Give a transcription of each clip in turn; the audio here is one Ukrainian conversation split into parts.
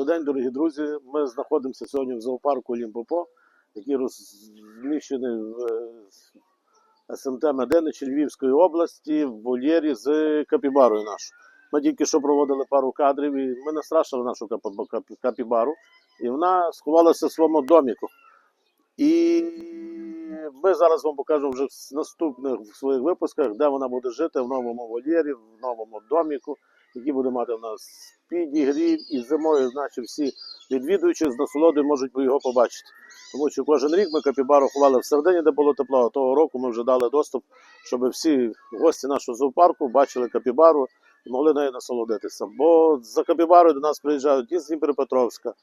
Добрий день, дорогі друзі. Ми знаходимося сьогодні в зоопарку Лімпопо, який розміщений в е, СМТ Меденич Львівської області в вольєрі з капібарою нашою. Ми тільки що проводили пару кадрів, і ми настрашили нашу капі- капі- капібару, і вона сховалася в своєму доміку. І ми зараз вам покажемо вже в наступних своїх випусках, де вона буде жити в новому вольєрі, в новому доміку, який буде мати в нас підігрів, і зимою, значить, всі відвідуючі з насолодою можуть його побачити. Тому що кожен рік ми капібару ховали в середині, де було тепло, а того року ми вже дали доступ, щоб всі гості нашого зоопарку бачили капібару і могли нею насолодитися. Бо за капібарою до нас приїжджають і з Дніпропетровська,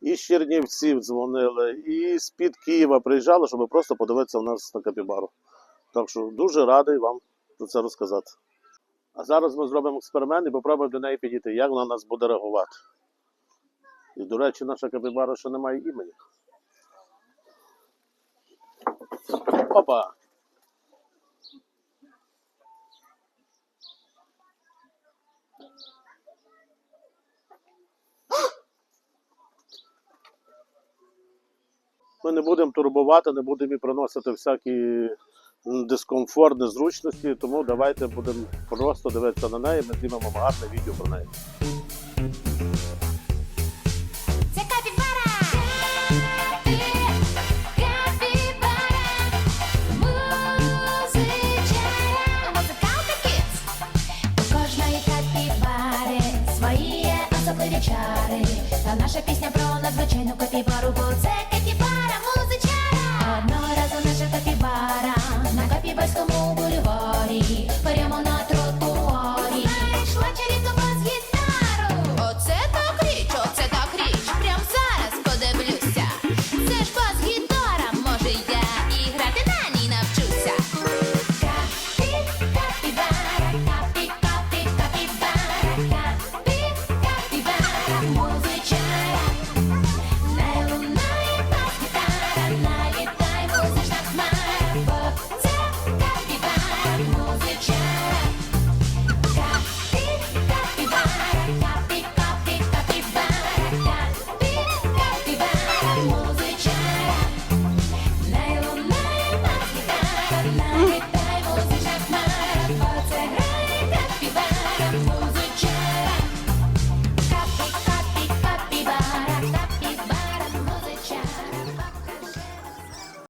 і з Чернівців дзвонили, і з-під Києва приїжджали, щоб просто подивитися в нас на капібару. Так що дуже радий вам про це розказати. А зараз ми зробимо експеримент і попробуємо до неї підійти, як вона нас буде реагувати. І, до речі, наша капібара ще не має імені. Опа! Ми не будемо турбувати, не будемо їй приносити всякі дискомфорт, незручності, тому давайте будемо просто дивитися на неї, ми знімемо гарне відео про неї. Чари. Та наша пісня про надзвичайну капібару, бо це